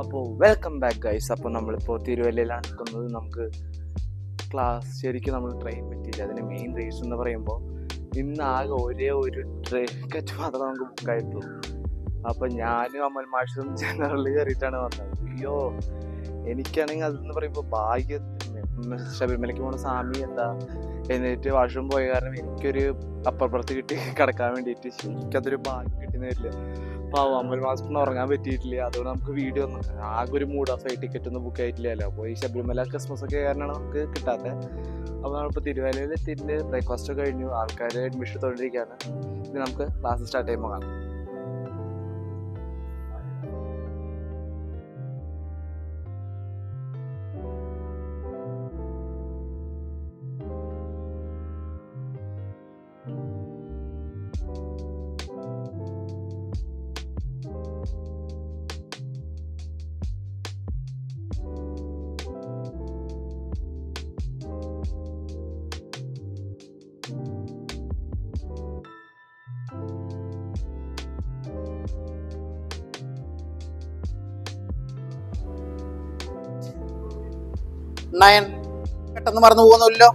അപ്പോൾ welcome back guys അപ്പോൾ നമ്മളിപ്പോൾ തിരുവല്ലയിലാണ് നിൽക്കുന്നത്. നമുക്ക് ക്ലാസ് ശരിക്കും നമ്മൾ ട്രെയിൻ പറ്റിയില്ല. അതിന് മെയിൻ റീസൺ എന്ന് പറയുമ്പോൾ ഇന്ന് ആകെ ഒരേ ഒരു ടിക്കറ്റ് മാത്രമേ നമുക്ക് ബുക്ക് ആയിട്ടുള്ളൂ. അപ്പോൾ ഞാനും അമൽ മാഷും ജനറലിൽ കയറിയിട്ടാണ് വന്നത്. അയ്യോ എനിക്കാണെങ്കിൽ അതെന്ന് പറയുമ്പോൾ ഭാഗ്യത്തിന് ശബരിമലയ്ക്ക് പോണ സ്വാമി എന്താ? എന്നിട്ട് വാഷ്റൂം പോയ കാരണം എനിക്കൊരു അപ്പുറപ്പുറത്ത് കിട്ടി കിടക്കാൻ വേണ്ടിയിട്ട്. എനിക്കതൊരു ഭാഗ്യം കിട്ടുന്നില്ല അപ്പൊ പാവം അമ്പൽ മാസത്തിന് ഉറങ്ങാൻ പറ്റിയിട്ടില്ല. അതുകൊണ്ട് നമുക്ക് വീഡിയോ ഒന്നും ആകെ ഒരു മൂഡ് ഓഫ് ആയി ടിക്കറ്റ് ഒന്നും ബുക്ക് ആയിട്ടില്ലല്ലോ അപ്പോൾ ഈ ശബരിമല ക്രിസ്മസ് ഒക്കെ കാരണമാണ് നമുക്ക് കിട്ടാത്തത് അപ്പോൾ നമ്മളിപ്പോൾ തിരുവല്ലയിൽ എത്തിയിട്ട് ബ്രേക്ക്ഫാസ്റ്റ് ഒക്കെ കഴിഞ്ഞു. ആൾക്കാർ അഡ്മിഷൻ തോണ്ടിരിക്കുകയാണ് ഇനി നമുക്ക് ക്ലാസ് സ്റ്റാർട്ട് ചെയ്യുമ്പോൾ കാണാം. നയൻ. പെട്ടെന്ന് മറന്നു പോകുന്നില്ലല്ലോ.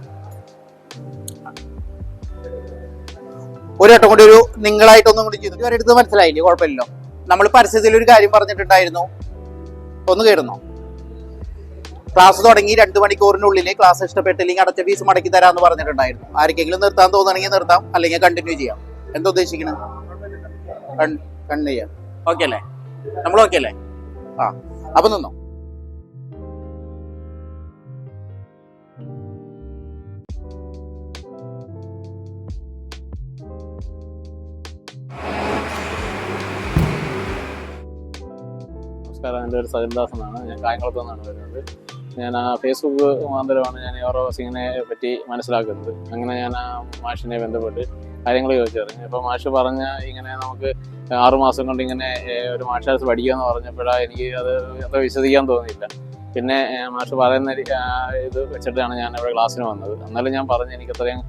ഒരു വട്ടം കൂടി ഒരു നിങ്ങളായിട്ടൊന്നും കൂടി ചെയ്തു. ഇവരെ അടുത്ത് മനസ്സിലായില്ലേ? കുഴപ്പമില്ലല്ലോ. നമ്മൾ പരസ്യത്തിൽ ഒരു കാര്യം പറഞ്ഞിട്ടുണ്ടായിരുന്നു. ഒന്ന് കയറുന്നു ക്ലാസ് തുടങ്ങി രണ്ട് മണിക്കൂറിനുള്ളിൽ ക്ലാസ് ഇഷ്ടപ്പെട്ടില്ലെങ്കിൽ അടച്ച ഫീസ് മടക്കി തരാമെന്ന് പറഞ്ഞിട്ടുണ്ടായിരുന്നു. ആർക്കെങ്കിലും നിർത്താൻ തോന്നുകയാണെങ്കിൽ നിർത്താം. അല്ലെങ്കിൽ കണ്ടിന്യൂ ചെയ്യാം. എന്താ ഉദ്ദേശിക്കുന്നത് കണ്ടിന്യൂ ചെയ്യാം. ഓക്കെ അല്ലേ? നമ്മൾ ഓക്കെ അല്ലേ? ആ. അപ്പൊ നിന്നോ? നമസ്കാരം എന്റെ പേര് സജൻദാസ് ഞാൻ കായംകുളത്ത് നിന്നാണ് വരുന്നത്. ഞാൻ ആ ഫേസ്ബുക്ക് മുഖാന്തരമാണ് ഞാൻ ഓരോ സിംഗിനെ പറ്റി മനസ്സിലാക്കുന്നത്. അങ്ങനെ ഞാൻ ആ മാഷിനെ ബന്ധപ്പെട്ട് കാര്യങ്ങൾ ചോദിച്ചറിഞ്ഞു. അപ്പോൾ മാഷ് പറഞ്ഞ ഇങ്ങനെ നമുക്ക് ആറുമാസം കൊണ്ട് ഇങ്ങനെ ഒരു മാഷ് ക്ലാസ് പഠിക്കാമെന്ന് പറഞ്ഞപ്പോഴാണ് എനിക്ക് അത് അത്ര വിശ്വസിക്കാൻ തോന്നിയില്ല. പിന്നെ മാഷ് പറയുന്ന ഇത് വെച്ചിട്ടാണ് ഞാൻ ഇവിടെ ക്ലാസ്സിന് വന്നത്. എന്നാലും ഞാൻ പറഞ്ഞു എനിക്ക് അത്രയും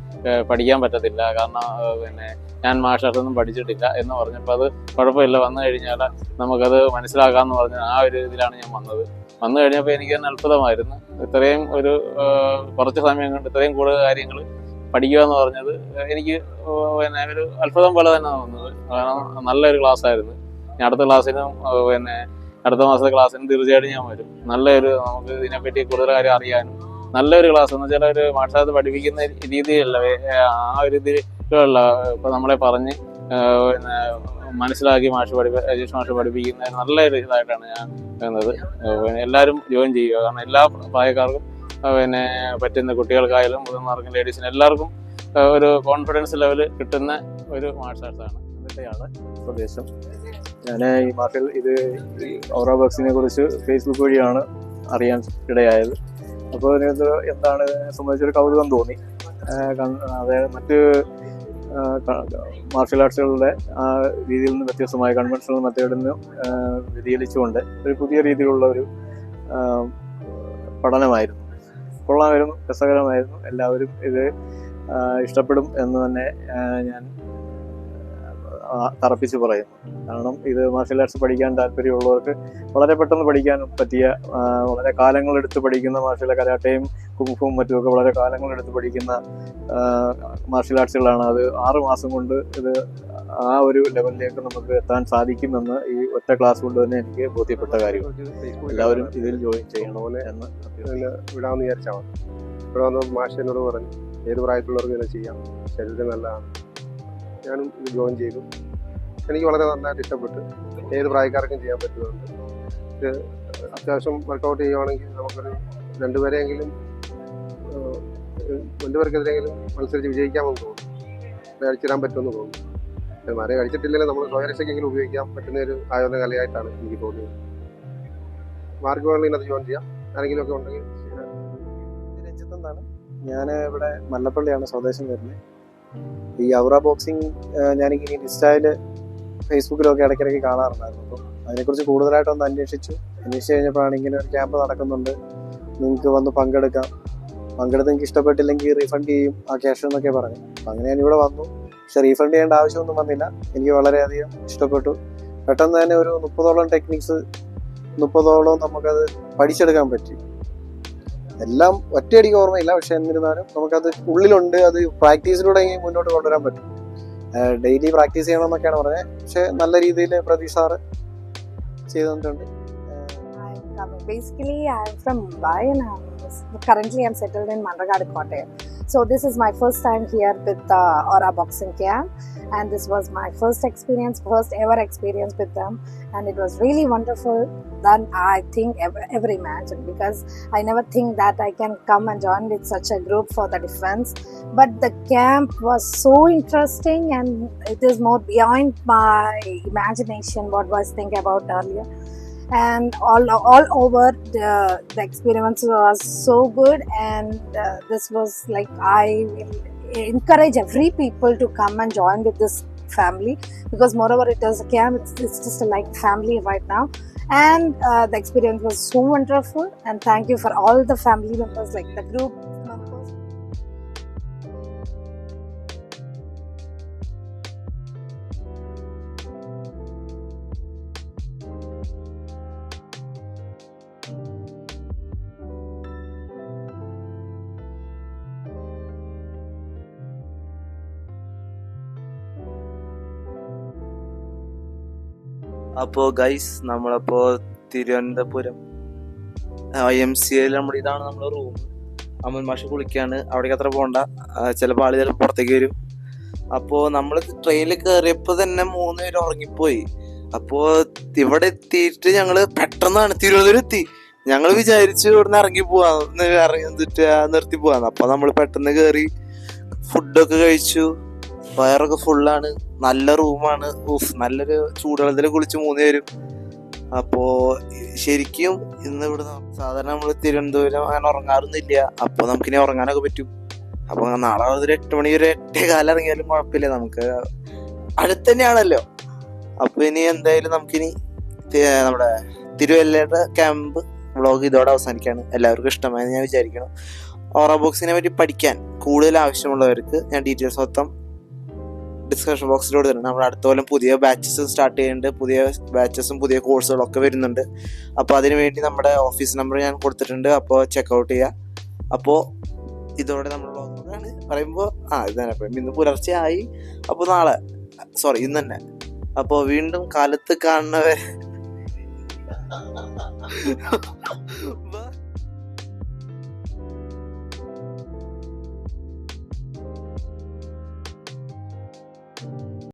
പഠിക്കാൻ പറ്റത്തില്ല. കാരണം പിന്നെ ഞാൻ മാഷ് ക്ലാസ്സൊന്നും പഠിച്ചിട്ടില്ല എന്ന് പറഞ്ഞപ്പോൾ അത് കുഴപ്പമില്ല. വന്നു കഴിഞ്ഞാൽ നമുക്കത് മനസ്സിലാക്കാമെന്ന് പറഞ്ഞ ആ ഒരു ഇതിലാണ് ഞാൻ വന്നത്. വന്നു കഴിഞ്ഞപ്പോൾ എനിക്ക് തന്നെ അത്ഭുതമായിരുന്നു. ഇത്രയും ഒരു കുറച്ച് സമയം കൊണ്ട് ഇത്രയും കൂടുതൽ കാര്യങ്ങൾ പഠിക്കുക എന്ന് പറഞ്ഞത് എനിക്ക് പിന്നെ ഒരു അത്ഭുതം പോലെ തന്നെ തോന്നുന്നത്. കാരണം നല്ലൊരു ക്ലാസ് ആയിരുന്നു ഞാൻ അടുത്ത ക്ലാസ്സിനും പിന്നെ അടുത്ത മാസത്തെ ക്ലാസ്സിനും തീർച്ചയായിട്ടും ഞാൻ വരും. നല്ലൊരു നമുക്ക് ഇതിനെപ്പറ്റി കൂടുതൽ കാര്യം അറിയാനും നല്ലൊരു ക്ലാസ് എന്ന് വെച്ചാൽ ഒരു വാട്സാപ്പ് പഠിപ്പിക്കുന്ന രീതിയല്ല വേ- ആ ഒരു ഇതിലുള്ള ഇപ്പൊ നമ്മളെ പറഞ്ഞ് പിന്നെ മനസ്സിലാക്കി മാഷ് പഠിപ്പി മാഷ് പഠിപ്പിക്കുന്ന നല്ലൊരു ഇതായിട്ടാണ് ഞാൻ വരുന്നത് പിന്നെ എല്ലാവരും ജോയിൻ ചെയ്യുക. കാരണം എല്ലാ പ്രായക്കാർക്കും പിന്നെ പറ്റുന്ന കുട്ടികൾക്കായാലും മുതിർന്നവർക്കും ലേഡീസിനും എല്ലാവർക്കും ഒരു കോൺഫിഡൻസ് ലെവൽ കിട്ടുന്ന ഒരു മാർഷൽ ആർട്സ് ആണ് ഇവിടെയാണ് പ്രദേശം. ഞാൻ ഈ മാർഷൽ ഇത് ഓറോ ബോക്സിനെ കുറിച്ച് ഫേസ്ബുക്ക് വഴിയാണ് അറിയാൻ ഇടയായത്. അപ്പോൾ എന്താണ് സംബന്ധിച്ചൊരു കൗതുകം തോന്നി. അതായത് മറ്റ് മാർഷൽ ആർട്സുകളുടെ ആ രീതിയിൽ നിന്ന് വ്യത്യസ്തമായ കൺവെൻഷണൽ മെത്തേഡിൽ നിന്ന് വ്യതിചലിച്ചുകൊണ്ട് ഒരു പുതിയ രീതിയിലുള്ള ഒരു പഠനമായിരുന്നു. കൊള്ളാമായിരുന്നു രസകരമായിരുന്നു. എല്ലാവരും ഇത് ഇഷ്ടപ്പെടും എന്ന് തന്നെ ഞാൻ തറപ്പിച്ച് പറയുന്നു. കാരണം ഇത് മാർഷൽ ആർട്സ് പഠിക്കാൻ താല്പര്യമുള്ളവർക്ക് വളരെ പെട്ടെന്ന് പഠിക്കാൻ പറ്റിയ വളരെ കാലങ്ങളെടുത്ത് പഠിക്കുന്ന മാർഷൽ കരാട്ടയും കുംഫും മറ്റുമൊക്കെ വളരെ കാലങ്ങളെടുത്ത് പഠിക്കുന്ന മാർഷ്യൽ മാർഷൽ ആർട്സുകളാണ് അത് ആറ് മാസം കൊണ്ട് ഇത് ആ ഒരു ലെവലിലേക്ക് നമുക്ക് എത്താൻ സാധിക്കുമെന്ന് ഈ ഒറ്റ ക്ലാസ് കൊണ്ട് തന്നെ എനിക്ക് ബോധ്യപ്പെട്ട കാര്യം. എല്ലാവരും ഇതിൽ ജോയിൻ ചെയ്യണം എന്ന് വിടാമെന്ന് വിചാരിച്ചാൽ മാഷിനോട് ഇവിടെ വന്ന് മാഷ് പറഞ്ഞു ഏത് പ്രായത്തിലുള്ളവർക്കും ഇങ്ങനെ ചെയ്യാം. ശരീരം നല്ലതാണ്. ഞാനും ഇത് ജോയിൻ ചെയ്തു. എനിക്ക് വളരെ നന്നായിട്ട് ഇഷ്ടപ്പെട്ടു. ഏത് പ്രായക്കാർക്കും ചെയ്യാൻ പറ്റുന്നുണ്ട്. ഇത് അത്യാവശ്യം വർക്കൗട്ട് ചെയ്യുവാണെങ്കിൽ നമുക്കൊരു രണ്ടുപേരെയെങ്കിലും രണ്ടുപേർക്കെതിരെയെങ്കിലും മത്സരിച്ച് വിജയിക്കാമെന്ന് തോന്നുന്നു. കഴിച്ചിടാൻ പറ്റുമെന്ന് തോന്നുന്നു. മരം കഴിച്ചിട്ടില്ലെങ്കിൽ നമ്മൾ സ്വയരക്ഷയ്ക്കെങ്കിലും ഉപയോഗിക്കാൻ പറ്റുന്ന ഒരു ആയോധന കലയായിട്ടാണ് എനിക്ക് തോന്നിയത്. മാർക്ക് വേണമെങ്കിൽ ഇതിനകത്ത് ജോയിൻ ചെയ്യാം. ആരെങ്കിലും ഒക്കെ ഉണ്ടെങ്കിൽ. രഞ്ജിത്ത് എന്താണ്? ഞാൻ ഇവിടെ മല്ലപ്പള്ളിയാണ് സ്വദേശം വരുന്നത്. ഈ ഔറ ബോക്സിങ് ഞാനിങ്ങനെ ഇൻസ്റ്റയിൽ ഫേസ്ബുക്കിലൊക്കെ ഇടയ്ക്കിടയ്ക്ക് കാണാറുണ്ടായിരുന്നു. അപ്പം അതിനെക്കുറിച്ച് കൂടുതലായിട്ടൊന്ന് അന്വേഷിച്ചു. അന്വേഷിച്ച് കഴിഞ്ഞപ്പോഴാണ് ഇങ്ങനെ ഒരു ക്യാമ്പ് നടക്കുന്നുണ്ട്. നിങ്ങൾക്ക് വന്ന് പങ്കെടുക്കാം. പങ്കെടുത്ത് നിങ്ങൾക്ക് ഇഷ്ടപ്പെട്ടില്ലെങ്കിൽ റീഫണ്ട് ചെയ്യും. ആ ക്യാഷ് എന്നൊക്കെ പറഞ്ഞു. അങ്ങനെ ഞാൻ ഇവിടെ വന്നു. പക്ഷെ റീഫണ്ട് ചെയ്യേണ്ട ആവശ്യമൊന്നും വന്നില്ല. എനിക്ക് വളരെയധികം ഇഷ്ടപ്പെട്ടു. പെട്ടെന്ന് തന്നെ ഒരു മുപ്പതോളം ടെക്നിക്സ് മുപ്പതോളം നമുക്കത് പഠിച്ചെടുക്കാൻ പറ്റി. എല്ലാം ഒറ്റയടിക്ക് ഓർമ്മയില്ല. പക്ഷെ എന്നിരുന്നാലും നമുക്കത് ഉള്ളിലുണ്ട്. അത് പ്രാക്ടീസിലൂടെ മുന്നോട്ട് കൊണ്ടുവരാൻ പറ്റും. ഡെയിലി പ്രാക്ടീസ് ചെയ്യണം എന്നൊക്കെയാണ് പറഞ്ഞത്. പക്ഷെ നല്ല രീതിയിൽ പ്രതീക്ഷ സാറ് ചെയ്തു തന്നിട്ടുണ്ട്. Basically I from Mumbai and I'm, currently I'm settled in Mandagad, Kottayam. So this is my first time here with uh, Aura Boxing Camp, and this was my first experience, first ever experience with them, and it was really wonderful. Than I think ever, ever imagined because I never think that I can come and join with such a group for the defense. But the camp was so interesting, and it is more beyond my imagination. What was thinking about earlier and all all over the, the experience was so good. And uh, this was like i encourage every people to come and join with this family. Because moreover it is a camp it's, it's just like family right now. And uh, the experience was so wonderful. And thank you for all the family members like the group അപ്പോ guys നമ്മളപ്പോ Thiruvananthapuram I M C എയിൽ നമ്മുടെ ഇതാണ് നമ്മുടെ room അമൽ മാഷ് കുളിക്കാണ്. അവിടേക്ക് അത്ര പോകണ്ട ചിലപ്പോൾ ആൾ ചിലപ്പോൾ പുറത്തേക്ക് വരും. അപ്പോൾ നമ്മൾ ട്രെയിനിൽ കയറിയപ്പോൾ തന്നെ മൂന്ന് പേര് ഉറങ്ങിപ്പോയി. അപ്പോൾ ഇവിടെ എത്തിയിട്ട് ഞങ്ങൾ പെട്ടെന്നാണ് തിരുവനന്തപുരം എത്തി. ഞങ്ങൾ വിചാരിച്ചു ഇവിടുന്ന് ഇറങ്ങി പോവാന്ന് ഇറങ്ങി എന്നിട്ട് നിർത്തി പോവാന്ന്. അപ്പോൾ നമ്മൾ പെട്ടെന്ന് കയറി ഫുഡൊക്കെ കഴിച്ചു. വയറൊക്കെ ഫുള്ളാണ് നല്ല റൂമാണ്. ഉഫ് നല്ലൊരു ചൂടുവെള്ളത്തിൽ കുളിച്ച് മൂന്ന് പേരും. അപ്പോ ശരിക്കും ഇന്ന് ഇവിടെ സാധാരണ നമ്മൾ തിരുവനന്തപുരം അങ്ങനെ ഉറങ്ങാറൊന്നുമില്ല. അപ്പൊ നമുക്കിനി ഉറങ്ങാനൊക്കെ പറ്റും. അപ്പൊ നാളെ ഒരു എട്ട് മണി ഒരു എട്ടേ കാലം ഇറങ്ങിയാലും കുഴപ്പമില്ല. നമുക്ക് അടുത്ത് തന്നെയാണല്ലോ അപ്പൊ ഇനി എന്തായാലും നമുക്കിനി നമ്മുടെ തിരുവല്ലയുടെ ക്യാമ്പ് വ്ളോഗ് ഇതോടെ അവസാനിക്കാണ് എല്ലാവർക്കും ഇഷ്ടമായെന്ന് ഞാൻ വിചാരിക്കണം ഓറ ബോക്സിനെ പറ്റി പഠിക്കാൻ കൂടുതൽ ആവശ്യമുള്ളവർക്ക് ഞാൻ ഡീറ്റെയിൽസ് മൊത്തം ഡിസ്കഷൻ ബോക്സിലൂടെ തരുന്നുണ്ട് നമ്മൾ അടുത്ത കൊല്ലം പുതിയ ബാച്ചസും സ്റ്റാർട്ട് ചെയ്യുന്നുണ്ട്. പുതിയ ബാച്ചസും പുതിയ കോഴ്സുകളും ഒക്കെ വരുന്നുണ്ട്. അപ്പോൾ അതിന് വേണ്ടി നമ്മുടെ ഓഫീസ് നമ്പർ ഞാൻ കൊടുത്തിട്ടുണ്ട്. അപ്പോൾ ചെക്കൗട്ട് ചെയ്യുക അപ്പോൾ ഇതോടെ നമ്മൾ ആണ് പറയുമ്പോൾ ആ ഇത് തന്നെ. അപ്പം ഇന്ന് പുലർച്ചെ ആയി അപ്പോൾ നാളെ സോറി ഇന്ന് തന്നെ. അപ്പോൾ വീണ്ടും കാലത്ത് കാണുന്നവരെ